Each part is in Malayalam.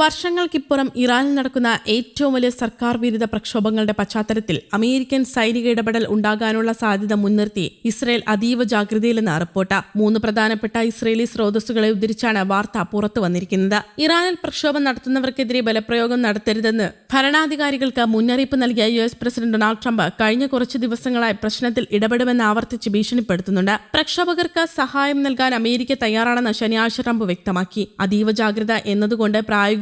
വർഷങ്ങൾക്കിപ്പുറം ഇറാനിൽ നടക്കുന്ന ഏറ്റവും വലിയ സർക്കാർ വിരുദ്ധ പ്രക്ഷോഭങ്ങളുടെ പശ്ചാത്തലത്തിൽ അമേരിക്കൻ സൈനിക ഇടപെടൽ ഉണ്ടാകാനുള്ള സാധ്യത മുൻനിർത്തി ഇസ്രയേൽ അതീവ ജാഗ്രതയിലെന്ന് റിപ്പോർട്ട്. മൂന്ന് പ്രധാനപ്പെട്ട ഇസ്രയേലി സ്രോതസ്സുകളെ ഉദ്ധരിച്ചാണ് വാർത്ത പുറത്തു വന്നിരിക്കുന്നത്. ഇറാനിൽ പ്രക്ഷോഭം നടത്തുന്നവർക്കെതിരെ ബലപ്രയോഗം നടത്തരുതെന്ന് ഭരണാധികാരികൾക്ക് മുന്നറിയിപ്പ് നൽകിയ U S president Donald Trump കഴിഞ്ഞ കുറച്ച് ദിവസങ്ങളായി പ്രശ്നത്തിൽ ഇടപെടുമെന്ന് ആവർത്തിച്ച് ഭീഷണിപ്പെടുത്തുന്നുണ്ട്. പ്രക്ഷോഭകർക്ക് സഹായം നൽകാൻ അമേരിക്ക തയ്യാറാണെന്ന് ശനിയാഴ്ച ട്രംപ് വ്യക്തമാക്കി. അതീവ ജാഗ്രത എന്നതുകൊണ്ട്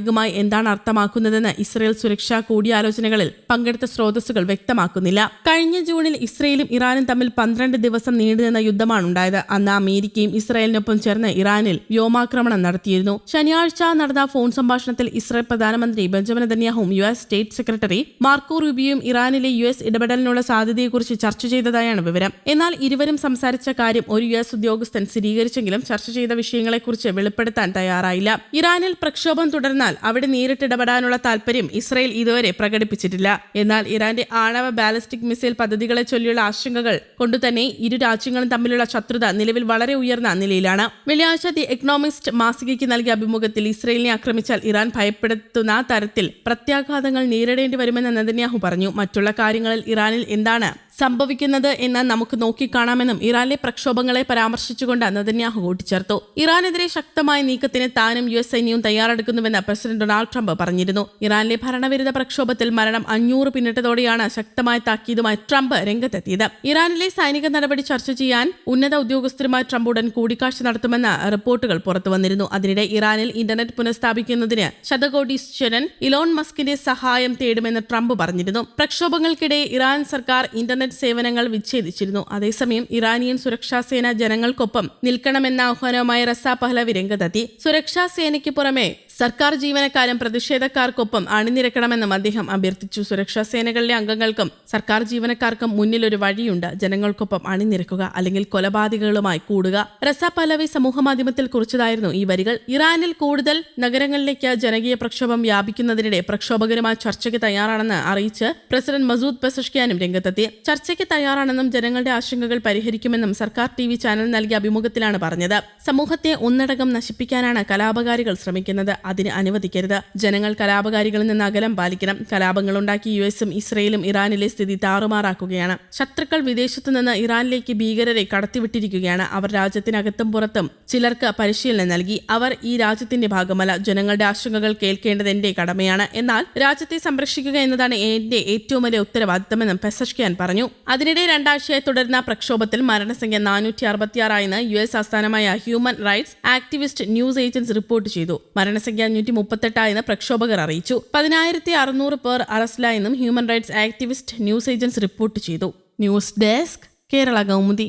പ്രായോഗികമായി എന്താണ് അർത്ഥമാക്കുന്നതെന്ന് ഇസ്രയേൽ സുരക്ഷാ കൂടിയാലോചനകളിൽ പങ്കെടുത്ത സ്രോതസ്സുകൾ വ്യക്തമാക്കുന്നില്ല. കഴിഞ്ഞ ജൂണിൽ ഇസ്രയേലും ഇറാനും തമ്മിൽ പന്ത്രണ്ട് ദിവസം നീണ്ടുനിന്ന യുദ്ധമാണ് ഉണ്ടായത് അന്ന് അമേരിക്കയും ഇസ്രയേലിനൊപ്പം ചേർന്ന് ഇറാനിൽ വ്യോമാക്രമണം നടത്തിയിരുന്നു. ശനിയാഴ്ച നടന്ന ഫോൺ സംഭാഷണത്തിൽ ഇസ്രയേൽ പ്രധാനമന്ത്രി Benjamin നെതന്യാഹുവും U S state secretary Marco റൂബിയും ഇറാനിലെ യു എസ് ഇടപെടലിനുള്ള സാധ്യതയെക്കുറിച്ച് ചർച്ച ചെയ്തതായാണ് വിവരം. എന്നാൽ ഇരുവരും സംസാരിച്ച കാര്യം ഒരു യു എസ് ഉദ്യോഗസ്ഥൻ സ്ഥിരീകരിച്ചെങ്കിലും ചർച്ച ചെയ്ത വിഷയങ്ങളെക്കുറിച്ച് വെളിപ്പെടുത്താൻ തയ്യാറായില്ല. ഇറാനിൽ പ്രക്ഷോഭം തുടർന്നാൽ അവിടെ നേരിട്ട് ഇടപെടാനുള്ള താൽപര്യം ഇസ്രയേൽ ഇതുവരെ പ്രകടിപ്പിച്ചിട്ടില്ല. എന്നാൽ ഇറാന്റെ ആണവ ബാലിസ്റ്റിക് മിസൈൽ പദ്ധതികളെ ചൊല്ലിയുള്ള ആശങ്കകൾ കൊണ്ടുതന്നെ ഇരു രാജ്യങ്ങളും തമ്മിലുള്ള ശത്രുത നിലവിൽ വളരെ ഉയർന്ന നിലയിലാണ്. വെള്ളിയാഴ്ച ദി എക്കണോമിസ്റ്റ് മാസികയ്ക്ക് നൽകിയ അഭിമുഖത്തിൽ ഇസ്രയേലിനെ ആക്രമിച്ചാൽ ഇറാൻ ഭയപ്പെടുത്തുന്ന തരത്തിൽ പ്രത്യാഘാതങ്ങൾ നേരിടേണ്ടി വരുമെന്ന് നെതന്യാഹു പറഞ്ഞു. മറ്റുള്ള കാര്യങ്ങളിൽ ഇറാനിൽ എന്താണ് സംഭവിക്കുന്നത് എന്ന് നമുക്ക് നോക്കിക്കാണാമെന്നും ഇറാനിലെ പ്രക്ഷോഭങ്ങളെ പരാമർശിച്ചുകൊണ്ട് നദന്യാഹു കൂട്ടിച്ചേർത്തു. ഇറാനെതിരെ ശക്തമായ നീക്കത്തിന് താനും യു എസ് സൈന്യവും തയ്യാറെടുക്കുന്നുവെന്ന് പ്രസിഡന്റ് ഡൊണാൾഡ് ട്രംപ് പറഞ്ഞിരുന്നു. ഇറാനിലെ ഭരണവിരുദ്ധ പ്രക്ഷോഭത്തിൽ മരണം അഞ്ഞൂറ് പിന്നിട്ടതോടെയാണ് ശക്തമായ താക്കീതുമായി ട്രംപ് രംഗത്തെത്തിയത്. ഇറാനിലെ സൈനിക നടപടി ചർച്ച ചെയ്യാൻ ഉന്നത ഉദ്യോഗസ്ഥരുമായി ട്രംപ് ഉടൻ കൂടിക്കാഴ്ച നടത്തുമെന്ന് റിപ്പോർട്ടുകൾ പുറത്തു വന്നിരുന്നു. അതിനിടെ ഇറാനിൽ ഇന്റർനെറ്റ് പുനഃസ്ഥാപിക്കുന്നതിന് ശതകോടീശ്വരൻ ഇലോൺ മസ്കിന്റെ സഹായം തേടുമെന്ന് ട്രംപ് പറഞ്ഞിരുന്നു. പ്രക്ഷോഭങ്ങൾക്കിടെ ഇറാൻ സർക്കാർ ഇന്റർനെറ്റ് സേവനങ്ങൾ വിച്ഛേദിച്ചിരുന്നു. അതേസമയം ഇറാനിയൻ സുരക്ഷാ സേന ജനങ്ങൾക്കൊപ്പം നിൽക്കണമെന്ന ആഹ്വാനവുമായി റസ പഹ്ലവി രംഗത്തെത്തി. സുരക്ഷാ സേനയ്ക്ക് പുറമെ സർക്കാർ ജീവനക്കാരും പ്രതിഷേധക്കാർക്കൊപ്പം അണിനിരക്കണമെന്നും അദ്ദേഹം അഭ്യർത്ഥിച്ചു. സുരക്ഷാ സേനകളിലെ അംഗങ്ങൾക്കും സർക്കാർ ജീവനക്കാർക്കും മുന്നിൽ ഒരു വഴിയുണ്ട്. ജനങ്ങൾക്കൊപ്പം അണിനിരക്കുക അല്ലെങ്കിൽ കൊലപാതകങ്ങളുമായി കൂടുക. റസ പലവി സമൂഹമാധ്യമത്തിൽ കുറിച്ചതായിരുന്നു ഈ വരികൾ. ഇറാനിൽ കൂടുതൽ നഗരങ്ങളിലേക്ക് ജനകീയ പ്രക്ഷോഭം വ്യാപിക്കുന്നതിനിടെ പ്രക്ഷോഭകരുമായി ചർച്ചയ്ക്ക് തയ്യാറാണെന്ന് അറിയിച്ച് പ്രസിഡന്റ് മസൂദ് പെസഷ്കിയാനും രംഗത്തെത്തി. ചർച്ചയ്ക്ക് തയ്യാറാണെന്നും ജനങ്ങളുടെ ആശങ്കകൾ പരിഹരിക്കുമെന്നും സർക്കാർ ടി ചാനൽ നൽകിയ അഭിമുഖത്തിലാണ് പറഞ്ഞത്. സമൂഹത്തെ ഒന്നടങ്കം നശിപ്പിക്കാനാണ് കലാപകാരികൾ ശ്രമിക്കുന്നത്. അതിന് അനുവദിക്കരുത്. ജനങ്ങൾ കലാപകാരികളിൽ നിന്ന് അകലം പാലിക്കണം. കലാപങ്ങളുണ്ടാക്കി യു എസും ഇസ്രയേലും ഇറാനിലെ സ്ഥിതി താറുമാറാക്കുകയാണ്. ശത്രുക്കൾ വിദേശത്തു നിന്ന് ഇറാനിലേക്ക് ഭീകരരെ കടത്തിവിട്ടിരിക്കുകയാണ്. അവർ രാജ്യത്തിനകത്തും പുറത്തും ചിലർക്ക് പരിശീലനം നൽകി. അവർ ഈ രാജ്യത്തിന്റെ ഭാഗമല്ല. ജനങ്ങളുടെ ആശങ്കകൾ കേൾക്കേണ്ടത് എന്റെ കടമയാണ്. എന്നാൽ രാജ്യത്തെ സംരക്ഷിക്കുക എന്നതാണ് എന്റെ ഏറ്റവും വലിയ ഉത്തരവാദിത്തമെന്നും പെസഷ്കിയാൻ പറഞ്ഞു. അതിനിടെ രണ്ടാഴ്ചയായി തുടരുന്ന പ്രക്ഷോഭത്തിൽ മരണസംഖ്യ നാനൂറ്റി അറുപത്തിയാറായെന്ന് യു എസ് ആസ്ഥാനമായ human rights activist news agency report ചെയ്തു. മരണസംഖ്യ അഞ്ഞൂറ്റി മുപ്പത്തെട്ടായെന്ന് പ്രക്ഷോഭകർ അറിയിച്ചു. പതിനായിരത്തി അറുന്നൂറ് പേർ അറസ്റ്റിലായെന്നും human rights activist news agency report ചെയ്തു. News desk Kerala Kaumudi.